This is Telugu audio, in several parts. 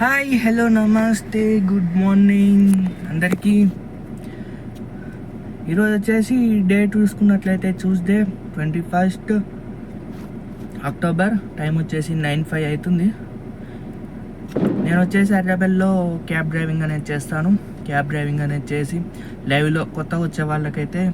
హాయ్ హలో నమస్తే గుడ్ మార్నింగ్. అందరికీ. ఈరోజు వచ్చేసి డేట్ చూసుకున్నట్లయితే Tuesday twenty first October time వచ్చేసి నైన్ ఫైవ్ అవుతుంది. నేను వచ్చేసి హైదరాబాద్లో క్యాబ్ డ్రైవింగ్ అనేది చేస్తాను. క్యాబ్ డ్రైవింగ్ అనేది చేసి లైవ్లో కొత్తగా వచ్చే వాళ్ళకైతే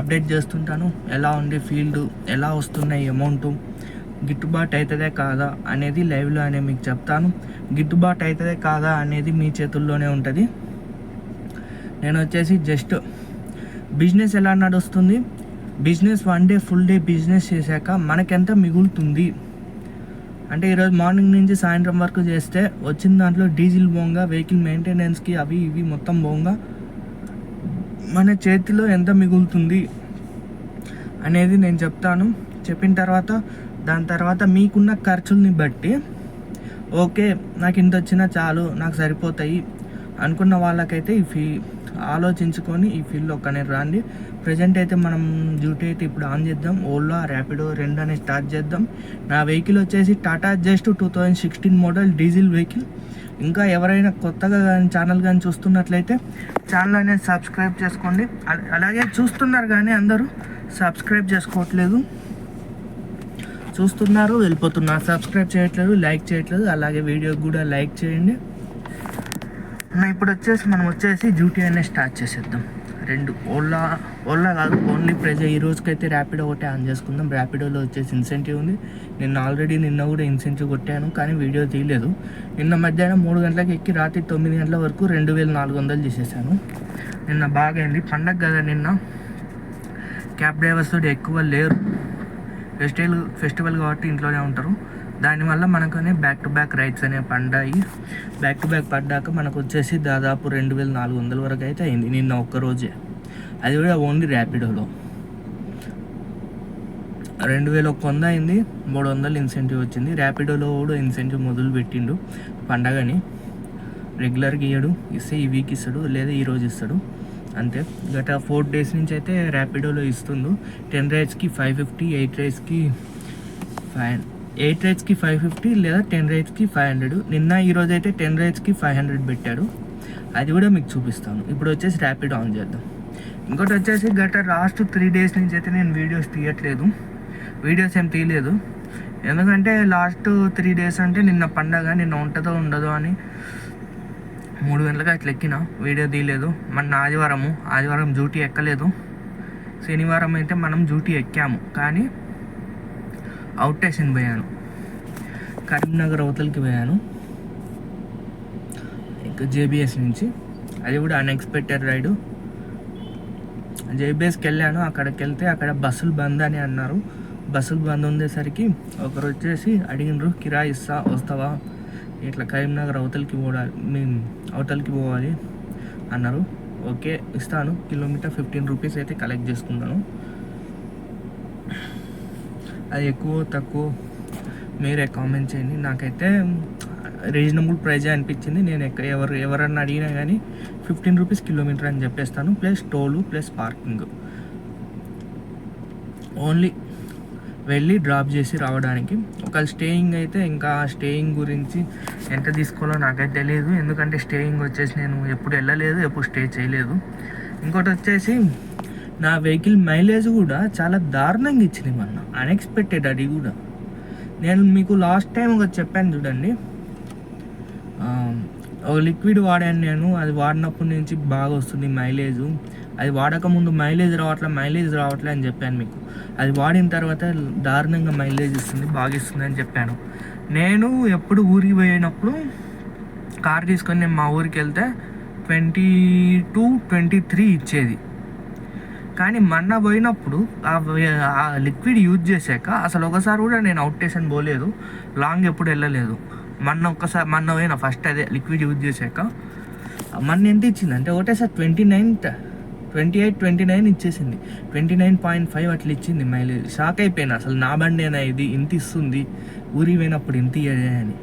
అప్డేట్ చేస్తుంటాను. ఎలా ఉంది ఫీల్డ్ ఎలా వస్తున్నాయి అమౌంట్ గిట్టుబాటు అవుతుందే కాదా అనేది లైవ్లో అనే మీకు చెప్తాను. గిట్టుబాటు అవుతుందే కాదా అనేది మీ చేతుల్లోనే ఉంటుంది. నేను వచ్చేసి జస్ట్ బిజినెస్ ఎలా నడుస్తుంది? Business one day full day business చేశాక మనకెంత మిగులుతుంది? అంటే ఈరోజు మార్నింగ్ నుంచి సాయంత్రం వరకు చేస్తే వచ్చిన దాంట్లో డీజిల్ బోంగా వెహికల్ మెయింటెనెన్స్కి అవి ఇవి మొత్తం బోంగా మన చేతిలో ఎంత మిగులుతుంది అనేది నేను చెప్తాను. చెప్పిన తర్వాత దాని తర్వాత మీకున్న ఖర్చుల్ని బట్టి ఓకే నాకు ఇంత వచ్చినా చాలు నాకు సరిపోతాయి అనుకున్న వాళ్ళకైతే ఈ ఫీ ఆలోచించుకొని ఈ ఫీల్డ్లో అనేది రాండి. ప్రజెంట్ అయితే మనం డ్యూటీ అయితే ఇప్పుడు ఆన్ చేద్దాం. ఓలా ర్యాపిడో రెండు అనేది స్టార్ట్ చేద్దాం. నా వెహికల్ వచ్చేసి Tata just two thousand sixteen model diesel vehicle ఇంకా ఎవరైనా కొత్తగా కానీ ఛానల్ కానీ చూస్తున్నట్లయితే ఛానల్ అనేది సబ్స్క్రైబ్ చేసుకోండి. అలాగే చూస్తున్నారు కానీ అందరూ సబ్స్క్రైబ్ చేసుకోవట్లేదు. చూస్తున్నారు వెళ్ళిపోతున్నారు సబ్స్క్రైబ్ చేయట్లేదు లైక్ చేయట్లేదు అలాగే వీడియోకి కూడా లైక్ చేయండి. నా ఇప్పుడు వచ్చేసి మనం వచ్చేసి డ్యూటీ అనేది స్టార్ట్ చేసేద్దాం. రెండు ఓలా ఓలా కాదు ఓన్లీ ప్రైజ్ ఈ రోజుకైతే ర్యాపిడో ఒకటే ఆన్ చేసుకుందాం. ర్యాపిడోలో వచ్చేసి ఇన్సెంటివ్ ఉంది. నిన్న ఆల్రెడీ నిన్న కూడా ఇన్సెంటివ్ కొట్టాను కానీ వీడియో తీయలేదు. నిన్న మధ్యాహ్నం మూడు గంటలకు ఎక్కి రాత్రి తొమ్మిది గంటల వరకు రెండు వేల నాలుగు వందలు చేసేసాను నిన్న బాగా అయింది. పండగ కదా నిన్న. క్యాబ్ డ్రైవర్స్ తోటి ఎక్కువ లేరు. ఫెస్టివల్ ఫెస్టివల్ కాబట్టి ఇంట్లోనే ఉంటారు. దానివల్ల మనకనే బ్యాక్ టు బ్యాక్ రైడ్స్ అనేవి పడ్డాయి బ్యాక్ టు బ్యాక్ పడ్డాక మనకు వచ్చేసి దాదాపు రెండు వేల నాలుగు వందల వరకు అయితే అయింది నిన్న ఒక్క రోజే. అది కూడా ఓన్లీ ర్యాపిడోలో రెండు వేల ఒక్క వంద అయింది మూడు వందలు ఇన్సెంటివ్ వచ్చింది. ర్యాపిడోలో కూడా ఇన్సెంటివ్ మొదలు పెట్టిండు పండగని. రెగ్యులర్గా ఇయ్యడు ఇస్తే ఈ వీక్ ఇస్తాడు లేదా ఈరోజు ఇస్తాడు. అంతే. గత ఫోర్ డేస్ నుంచి అయితే ర్యాపిడోలో ఇస్తుండు. టెన్ రైడ్స్కి ఫైవ్ ఫిఫ్టీ ఎయిట్ రైడ్స్కి ఫైవ్ ఎయిట్ రైడ్స్కి ఫైవ్ ఫిఫ్టీ లేదా టెన్ రైడ్స్కి ఫైవ్ హండ్రెడ్. నిన్న ఈరోజు అయితే టెన్ రైడ్స్కి ఫైవ్ హండ్రెడ్ పెట్టాడు అది కూడా మీకు చూపిస్తాను. ఇప్పుడు వచ్చేసి ర్యాపిడ్ ఆన్ చేద్దాం. ఇంకోటి వచ్చేసి గత లాస్ట్ త్రీ డేస్ నుంచి అయితే నేను వీడియోస్ తీయట్లేదు. వీడియోస్ ఏం తీయలేదు. ఎందుకంటే లాస్ట్ త్రీ డేస్ అంటే నిన్న పండగ నిన్న ఉంటుందో ఉండదో అని మూడు గంటలకు అట్లా ఎక్కిన. వీడియో తీయలేదు. మన ఆదివారము. ఆదివారం డ్యూటీ ఎక్కలేదు. శనివారం అయితే మనం డ్యూటీ ఎక్కాము. కానీ అవుట్ స్టేషన్ పోయాను. కరీంనగర్ అవతలకి పోయాను. ఇంకా జేబిఎస్ నుంచి. అది కూడా అన్ఎక్స్పెక్టెడ్ రైడు జేబిఎస్కి వెళ్ళాను. అక్కడికి వెళ్తే అక్కడ బస్సులు బంద్ అని అన్నారు. బస్సులు బంద్ ఉండేసరికి ఒకరు వచ్చేసి అడిగినరు కిరాయి ఇస్తా వస్తావా? ఇట్లా కరీంనగర్ అవతలకి పోవాలి మేము అవతలకి పోవాలి అన్నారు. ఓకే ఇస్తాను. కిలోమీటర్ ఫిఫ్టీన్ రూపీస్ అయితే కలెక్ట్ చేసుకున్నాను అది ఎక్కువ తక్కువ మీరే కామెంట్ చేయండి. నాకైతే రీజనబుల్ ప్రైజే అనిపించింది. నేను ఎక్క ఎవరు ఎవరన్నా అడిగినా కానీ ఫిఫ్టీన్ రూపీస్ కిలోమీటర్ అని చెప్పేస్తాను. Plus toll plus parking only వెళ్ళి డ్రాప్ చేసి రావడానికి. ఒకవేళ స్టేయింగ్ అయితే ఇంకా స్టేయింగ్ గురించి ఎంత తీసుకోవాలో నాకైతే తెలియదు ఎందుకంటే స్టేయింగ్ వచ్చేసి నేను ఎప్పుడు వెళ్ళలేదు ఎప్పుడు స్టే చేయలేదు. ఇంకోటి వచ్చేసి నా వెహికల్ మైలేజ్ కూడా చాలా దారుణంగా ఇచ్చింది మొన్న. అన్ఎక్స్పెక్టెడ్ అది కూడా. నేను మీకు లాస్ట్ టైం ఒక చెప్పాను చూడండి. ఒక లిక్విడ్ వాడాను నేను. అది వాడినప్పటి నుంచి బాగా వస్తుంది మైలేజ్ అది వాడక ముందు మైలేజ్ రావట్లే మైలేజ్ రావట్లే అని చెప్పాను మీకు. అది వాడిన తర్వాత దారుణంగా మైలేజ్ ఇస్తుంది బాగా ఇస్తుంది అని చెప్పాను. నేను ఎప్పుడు ఊరికి పోయినప్పుడు కార్ తీసుకొని నేను మా ఊరికి వెళ్తే ట్వంటీ టూ ట్వంటీ త్రీ ఇచ్చేది. కానీ మొన్న పోయినప్పుడు ఆ ఆ లిక్విడ్ యూజ్ చేశాక అసలు ఒకసారి కూడా నేను అవుట్ స్టేషన్ పోలేదు లాంగ్ ఎప్పుడు వెళ్ళలేదు. మొన్న ఒక్కసారి మొన్న పోయినా ఫస్ట్ అదే లిక్విడ్ యూజ్ చేశాక. మొన్న ఎంత ఇచ్చింది? అంటే ఒకటేసారి twenty ninth twenty eight twenty nine ఇచ్చేసింది. ట్వంటీ నైన్ పాయింట్ ఫైవ్ అట్లా ఇచ్చింది మైలేజ్. షాక్ అయిపోయినా అసలు నా బండేనా ఇది ఇంత ఇస్తుంది ఊరి పోయినప్పుడు ఇంత ఇయ్యదే అని.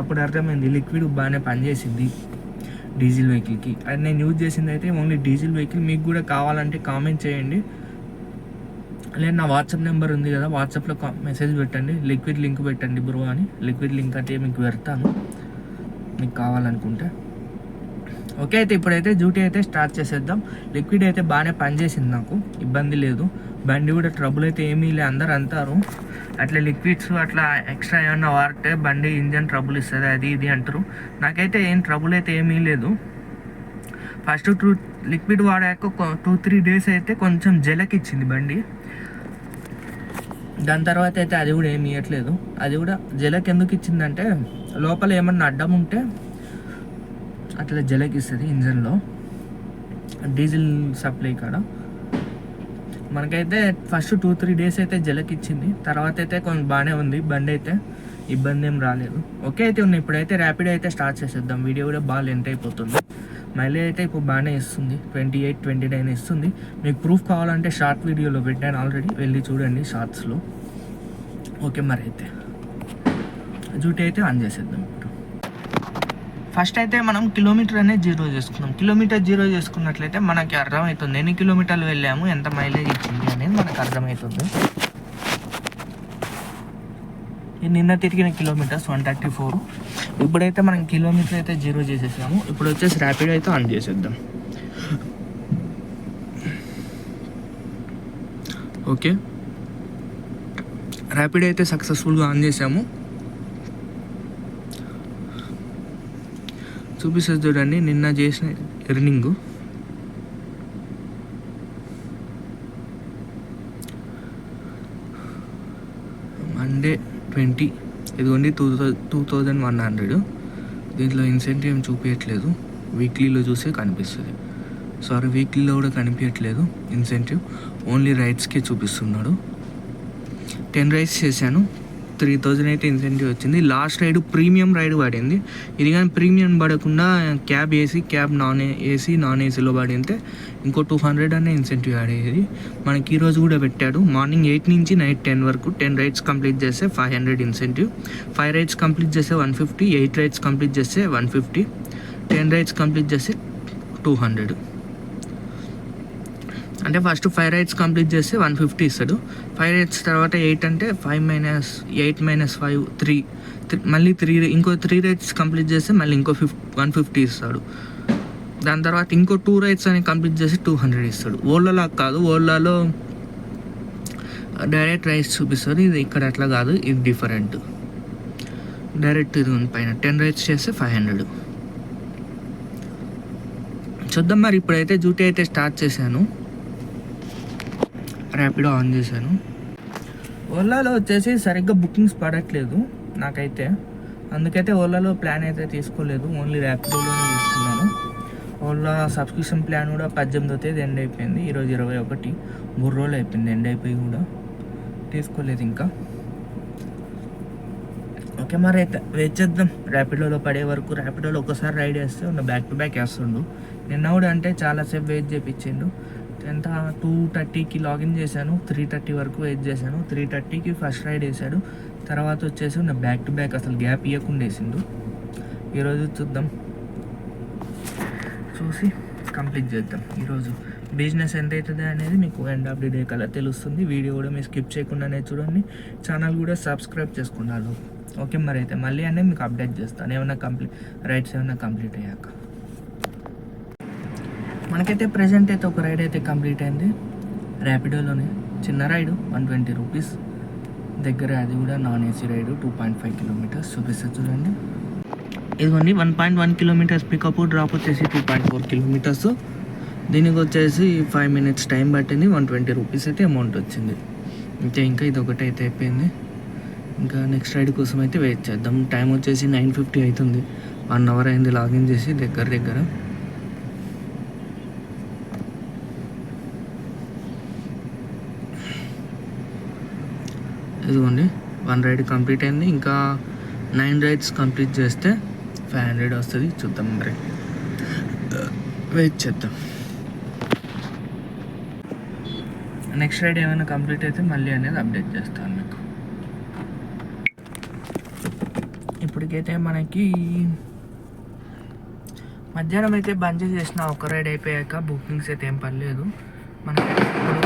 అప్పుడు అర్థమైంది లిక్విడ్ బాగానే పనిచేసింది డీజిల్ వెహికల్కి. అది నేను యూజ్ చేసింది అయితే ఓన్లీ డీజిల్ వెహికల్. మీకు కూడా కావాలంటే కామెంట్ చేయండి. లేదు నా వాట్సాప్ నెంబర్ ఉంది కదా వాట్సాప్లో మెసేజ్ పెట్టండి. లిక్విడ్ లింక్ పెట్టండి బ్రో అని. లిక్విడ్ లింక్ అంటే మీకు పెడతాను. మీకు కావాలనుకుంటే. ఓకే అయితే ఇప్పుడైతే డ్యూటీ అయితే స్టార్ట్ చేసేద్దాం. లిక్విడ్ అయితే బాగానే పనిచేసింది నాకు ఇబ్బంది లేదు. బండి కూడా ట్రబుల్ అయితే ఏమీ లేదు అందరు అంటారు. అట్లా లిక్విడ్స్ అట్లా ఎక్స్ట్రా ఏమన్నా వాడితే బండి ఇంజన్ ట్రబుల్ ఇస్తుంది అది ఇది అంటారు. నాకైతే ఏం ట్రబుల్ అయితే ఏమీ లేదు. ఫస్ట్ టూ లిక్విడ్ వాడాక టూ త్రీ డేస్ అయితే కొంచెం జలకి ఇచ్చింది బండి. దాని తర్వాత అయితే అది కూడా ఏమి ఇవ్వట్లేదు అది కూడా జలకి ఎందుకు ఇచ్చిందంటే లోపల ఏమన్నా అడ్డం ఉంటే అట్లా జలకిస్తుంది ఇంజన్లో. డీజిల్ సప్లై కాడ. మనకైతే ఫస్ట్ టూ త్రీ డేస్ అయితే జలకి ఇచ్చింది. తర్వాత అయితే కొంచెం బాగానే ఉంది. బండి అయితే ఇబ్బంది ఏం రాలేదు. ఓకే అయితే ఉన్నాయి. ఇప్పుడైతే ర్యాపిడ్ అయితే స్టార్ట్ చేసేద్దాం. వీడియో కూడా బాగా లెంత్ అయిపోతుంది. మైలేజ్ అయితే ఇప్పుడు బాగానే ఇస్తుంది ట్వంటీ ఎయిట్ ట్వంటీ నైన్ ఇస్తుంది మీకు ప్రూఫ్ కావాలంటే షార్ట్ వీడియోలో పెట్టాను ఆల్రెడీ వెళ్ళి చూడండి షార్ట్స్లో ఓకే మరి అయితే. డ్యూటీ అయితే ఆన్ చేసేద్దాం. ఫస్ట్ అయితే మనం కిలోమీటర్ అనేది జీరో చేసుకున్నాం. కిలోమీటర్ జీరో చేసుకున్నట్లయితే మనకి అర్థమవుతుంది ఎన్ని కిలోమీటర్లు వెళ్ళాము? ఎంత మైలేజ్ ఇచ్చింది అనేది మనకు అర్థమవుతుంది నిన్న తిరిగిన కిలోమీటర్స్ వన్ థర్టీ ఫోర్. ఇప్పుడైతే మనం కిలోమీటర్ అయితే జీరో చేసేసాము. ఇప్పుడు వచ్చేసి ర్యాపిడ్ అయితే ఆన్ చేసేద్దాం. ఓకే. ర్యాపిడ్ అయితే సక్సెస్ఫుల్గా ఆన్ చేసాము. చూపిస్తుంది చూడండి నిన్న చేసిన ఎర్నింగ్ మండే ట్వంటీ ఇదిగోండి two two thousand one hundred దీంట్లో ఇన్సెంటివ్ ఏం చూపించట్లేదు వీక్లీలో చూసే కనిపిస్తుంది. సారీ వీక్లీలో కూడా కనిపించట్లేదు ఇన్సెంటివ్ ఓన్లీ రైడ్స్కే చూపిస్తున్నాడు. టెన్ రైట్స్ చేశాను. త్రీ థౌజండ్ అయితే ఇన్సెంటివ్ వచ్చింది. లాస్ట్ రైడ్ ప్రీమియం రైడ్ పడింది. ఇది కానీ ప్రీమియం పడకుండా cab AC cab non AC non ఏసీలో పడితే ఇంకో టూ హండ్రెడ్ అనే ఇన్సెంటివ్ ఆడేది మనకి ఈరోజు కూడా పెట్టాడు. మార్నింగ్ ఎయిట్ నుంచి నైట్ టెన్ వరకు టెన్ రైడ్స్ కంప్లీట్ చేస్తే five hundred incentive. Five rides complete చేస్తే one fifty eight rides complete చేస్తే one fifty ten rides complete చేస్తే టూ హండ్రెడ్. అంటే ఫస్ట్ ఫైవ్ రైట్స్ కంప్లీట్ చేస్తే వన్ ఫిఫ్టీ ఇస్తాడు. ఫైవ్ రైడ్స్ తర్వాత ఎయిట్ అంటే five minus eight minus five three మళ్ళీ త్రీ ఇంకో త్రీ రైట్స్ కంప్లీట్ చేస్తే మళ్ళీ ఇంకో ఫిఫ్ వన్ ఫిఫ్టీ ఇస్తాడు. దాని తర్వాత ఇంకో టూ రైట్స్ అని కంప్లీట్ చేసి టూ హండ్రెడ్ ఇస్తాడు. ఓలాలో కాదు ఓలాలో డైరెక్ట్ రైస్ చూపిస్తారు ఇది ఇక్కడ అట్లా కాదు ఇది డిఫరెంట్ డైరెక్ట్ ఇది ఉంది పైన. టెన్ రైస్ చేస్తే ఫైవ్ హండ్రెడ్ చూద్దాం మరి ఇప్పుడైతే డ్యూటీ అయితే స్టార్ట్ చేశాను. ర్యాపిడో ఆన్ చేశాను. ఓలాలో వచ్చేసి సరిగ్గా బుకింగ్స్ పడట్లేదు నాకైతే. అందుకైతే ఓలాలో ప్లాన్ అయితే తీసుకోలేదు. ఓన్లీ ర్యాపిడోలోనే తీసుకున్నాను. ఓలా సబ్స్క్రిప్షన్ ప్లాన్ కూడా పద్దెనిమిదో తేదీ ఎండ్ అయిపోయింది. ఈరోజు ఇరవై ఒకటి. మూడు రోజులు అయిపోయింది. ఎండ్ అయిపోయి కూడా తీసుకోలేదు ఇంకా. ఓకే మరి అయితే వెయిట్ చేద్దాం. ర్యాపిడోలో పడే వరకు ర్యాపిడోలో ఒకసారి రైడ్ వేస్తే ఉన్న బ్యాక్ టు బ్యాక్ వేస్తుండు. నిన్న కూడా అంటే చాలాసేపు వెయిట్ చేయించిండు ఎంత? టూ థర్టీకి లాగిన్ చేశాను. త్రీ థర్టీ వరకు వెయిట్ చేశాను. త్రీ థర్టీకి ఫస్ట్ రైడ్ వేసాడు తర్వాత వచ్చేసి నా బ్యాక్ టు బ్యాక్ అసలు గ్యాప్ ఇవ్వకుండా వేసిండు ఈరోజు చూద్దాం. చూసి కంప్లీట్ చేద్దాం. ఈరోజు బిజినెస్ ఎంత అవుతుంది అనేది మీకు ఎండ్ ఆఫ్ ది డే కల్లా తెలుస్తుంది. వీడియో కూడా మీరు స్కిప్ చేయకుండానే చూడండి. ఛానల్ కూడా సబ్స్క్రైబ్ చేసుకున్నారు. ఓకే మరి అయితే మళ్ళీ అనేది మీకు అప్డేట్ చేస్తాను. ఏమైనా కంప్లీట్ రైట్స్ ఏమైనా కంప్లీట్ అయ్యాక. మనకైతే ప్రజెంట్ అయితే ఒక రైడ్ అయితే కంప్లీట్ అయింది. ర్యాపిడోలోనే చిన్న రైడు వన్ ట్వంటీ రూపీస్ దగ్గర అది కూడా non AC ride two point five kilometres చూపిస్తుంది చూడండి. ఇదిగోండి one point one kilometres pickup drop వచ్చేసి టూ పాయింట్ ఫోర్ కిలోమీటర్స్ దీనికి వచ్చేసి ఫైవ్ మినిట్స్ టైం పట్టింది. వన్ ట్వంటీ రూపీస్ అయితే అమౌంట్ వచ్చింది. అంతే ఇంకా ఇది ఒకటి అయితే అయిపోయింది. ఇంకా నెక్స్ట్ రైడ్ కోసం అయితే వెయిట్ చేద్దాం. టైం వచ్చేసి నైన్ ఫిఫ్టీ అవుతుంది. వన్ అవర్ అయింది లాగిన్ చేసి దగ్గర దగ్గర. ఇదిగోండి వన్ రైడ్ కంప్లీట్ అయింది. ఇంకా నైన్ రైడ్స్ కంప్లీట్ చేస్తే ఫైవ్ హండ్రెడ్ వస్తుంది. చూద్దాం మరి. వెయిట్ చేద్దాం. నెక్స్ట్ రైడ్ ఏమైనా కంప్లీట్ అయితే మళ్ళీ అనేది అప్డేట్ చేస్తాను మీకు. ఇప్పటికైతే మనకి మధ్యాహ్నం అయితే బంద్ చేసేసిన ఒక రైడ్ అయిపోయాక బుకింగ్స్ అయితే ఏం పర్లేదు. మనకి ఇప్పుడు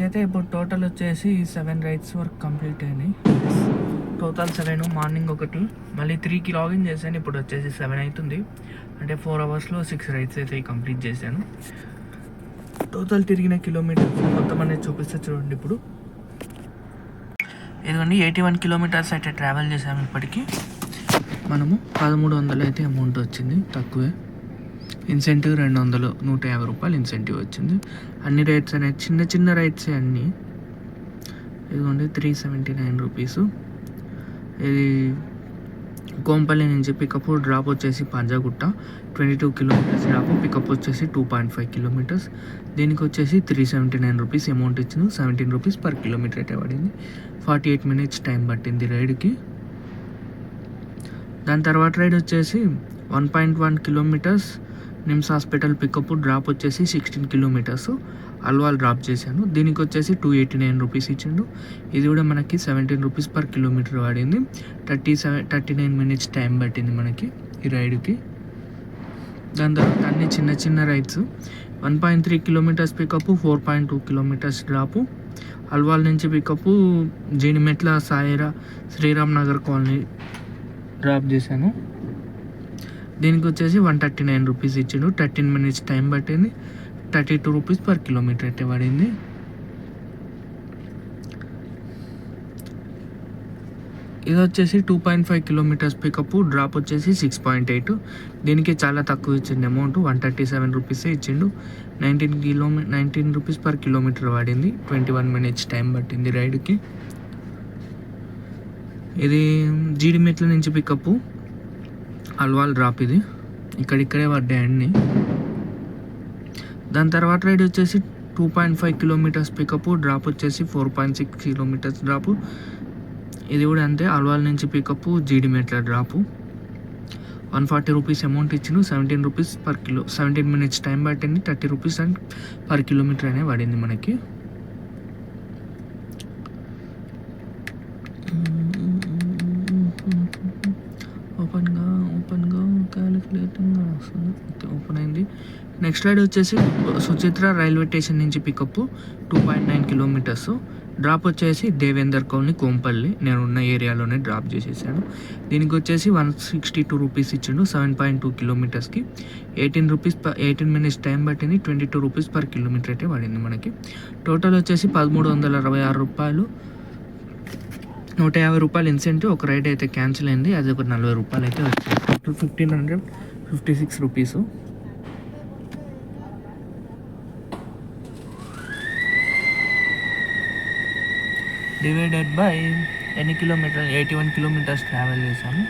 నాకైతే ఇప్పుడు టోటల్ వచ్చేసి సెవెన్ రైడ్స్ వరకు కంప్లీట్ అయినాయి. టోటల్ సెవెన్ మార్నింగ్ ఒకటి. మళ్ళీ త్రీకి లాగిన్ చేశాను ఇప్పుడు వచ్చేసి సెవెన్ అవుతుంది అంటే ఫోర్ అవర్స్లో సిక్స్ రైడ్స్ అయితే కంప్లీట్ చేశాను. టోటల్ తిరిగిన కిలోమీటర్స్ మొత్తం అనేది చూపిస్తే చూడండి ఇప్పుడు. ఇదిగోండి ఎయిటీ వన్ కిలోమీటర్స్ అయితే ట్రావెల్ చేసాము ఇప్పటికీ. మనము పదమూడు వందలు అయితే అమౌంట్ వచ్చింది తక్కువే. ఇన్సెంటివ్ రెండు వందలు నూట యాభై రూపాయలు ఇన్సెంటివ్ వచ్చింది. అన్ని రైట్స్ అనేది చిన్న చిన్న రైట్స్ అన్నీ. ఇదిగోండి త్రీ సెవెంటీ నైన్ రూపీస్ ఇది కోంపల్లి నుంచి పికప్ డ్రాప్ వచ్చేసి Panjagutta. Twenty two kilometres drop pickup వచ్చేసి టూ పాయింట్ ఫైవ్ కిలోమీటర్స్ దీనికి వచ్చేసి three seventy nine rupees amount ఇచ్చింది. సెవెంటీన్ రూపీస్ పర్ కిలోమీటర్ అయితే పడింది. ఫార్టీ ఎయిట్ మినిట్స్ టైం పట్టింది రైడ్కి. దాని తర్వాత రైడ్ వచ్చేసి one point one kilometres NIMS hospital pickup drop వచ్చేసి సిక్స్టీన్ కిలోమీటర్స్. అల్వాల్ డ్రాప్ చేశాను. దీనికి వచ్చేసి టూ ఎయిటీ నైన్ రూపీస్ ఇచ్చిండు. ఇది కూడా మనకి సెవెంటీన్ రూపీస్ పర్ కిలోమీటర్ పడింది thirty seven thirty nine minutes time పట్టింది మనకి ఈ రైడ్కి. దాని తర్వాత అన్ని చిన్న చిన్న rides. One point three kilometers pickup four point two kilometers drop. Alwal నుంచి పికప్ జీనిమెట్ల సాయిరా శ్రీరామ్ నగర్ కాలనీ డ్రాప్ చేశాను. దీనికి వచ్చేసి వన్ థర్టీ నైన్ రూపీస్ ఇచ్చిండు. థర్టీన్ మినిట్స్ టైం పట్టింది. Thirty two rupees per kilometre అయితే పడింది. ఇది వచ్చేసి two point five kilometres pickup drop వచ్చేసి సిక్స్ పాయింట్ ఎయిట్ దీనికి చాలా తక్కువ ఇచ్చింది అమౌంట్ వన్ థర్టీ సెవెన్ రూపీసే ఇచ్చిండు. నైన్టీన్ కిలోమీ నైన్టీన్ రూపీస్ పర్ కిలోమీటర్ పడింది. ట్వంటీ వన్ మినిట్స్ టైం పట్టింది రైడ్కి. ఇది జీడిమెట్ల నుంచి పికప్ అల్వాల్ డ్రాప్ ఇది. ఇక్కడిక్కడే పడ్డాయి అన్ని. దాని తర్వాత రైడ్ వచ్చేసి two point five kilometres pickup drop వచ్చేసి four point six kilometres drop ఇది కూడా అంతే అల్వాల్ నుంచి pickup Jeedimetla drop one forty rupees amount ఇచ్చిన seventeen rupees per kilo seventeen minutes time పట్టింది thirty rupees and per kilometre అనే పడింది మనకి ఓపెన్గా ఓపెన్గా క్యాలిక్యులేటింగ్గా వస్తుంది ఓకే ఓపెన్ అయింది నెక్స్ట్ రైడ్ వచ్చేసి సుచిత్ర రైల్వే స్టేషన్ నుంచి pickup two point nine kilometres drop వచ్చేసి దేవేందర్ కాలనీ కోంపల్లి. నేను ఉన్న ఏరియాలోనే డ్రాప్ చేసేసాను. దీనికి వచ్చేసి వన్ సిక్స్టీ టూ రూపీస్ ఇచ్చిండు seven point two కిలోమీటర్స్కి eighteen rupees eighteen minutes time పట్టింది twenty two rupees per kilometre అయితే పడింది మనకి. టోటల్ వచ్చేసి పదమూడు వందల అరవై ఆరు రూపాయలు. నూట యాభై రూపాయలు ఇన్సెంటివ్ ఒక రైడ్ అయితే క్యాన్సిల్ అయింది అది ఒక నలభై రూపాయలు అయితే వచ్చింది. Total fifteen hundred fifty six rupees divided by ఎన్ని kilometre eighty one kilometres travel చేశాము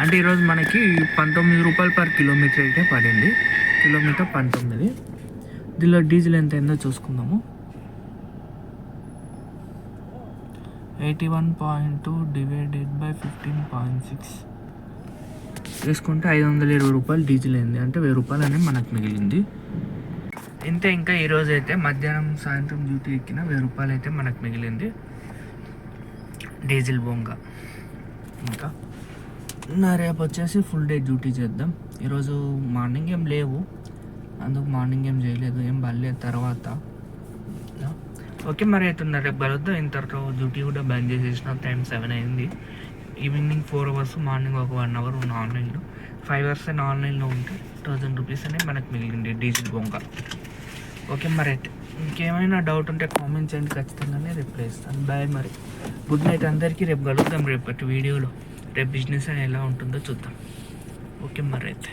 అంటే ఈరోజు మనకి పంతొమ్మిది రూపాయలు పర్ కిలోమీటర్ అయితే పడింది. కిలోమీటర్ పంతొమ్మిది. దీనిలో డీజిల్ ఎంత అయిందో చూసుకుందాము. Eighty one point two divided by fifteen point six తీసుకుంటే ఐదు వందల ఇరవై రూపాయలు డీజిల్ అయింది. అంటే వెయ్యి రూపాయలు అనేది మనకు మిగిలింది. ఇంతే ఇంకా ఈరోజు అయితే మధ్యాహ్నం సాయంత్రం డ్యూటీ ఎక్కిన వెయ్యి రూపాయలు అయితే మనకు మిగిలింది. డీజిల్ బొంగ. ఇంకా? నా రేపు వచ్చేసి ఫుల్ డే డ్యూటీ చేద్దాం. ఈరోజు మార్నింగ్ ఏం లేవు. అందుకు మార్నింగ్ ఏం చేయలేదు ఏం బలేదు తర్వాత. ఓకే మరి అవుతుంది రేపు కలుద్దాం. ఇంతవరకు డ్యూటీ కూడా బంద్ చేసేసిన టైం సెవెన్ అయింది. ఈవినింగ్ ఫోర్ అవర్స్ మార్నింగ్ ఒక వన్ అవర్ ఉన్న ఆన్లైన్లో ఫైవ్ అవర్స్ అయినా ఆన్లైన్లో ఉంటే థౌజండ్ రూపీస్ అనేది మనకు మిగిలింది డీజిల్ బొంగ. ఓకే మరి అయితే. ఇంకేమైనా డౌట్ ఉంటే కామెంట్ చేయండి ఖచ్చితంగానే రిప్లై ఇస్తాను. బాయ్ మరి. గుడ్ నైట్ అందరికీ. రేపు కలుద్దాం రేపటి వీడియోలో. రేపు బిజినెస్ అని ఎలా ఉంటుందో చూద్దాం. ఓకే మరి అయితే.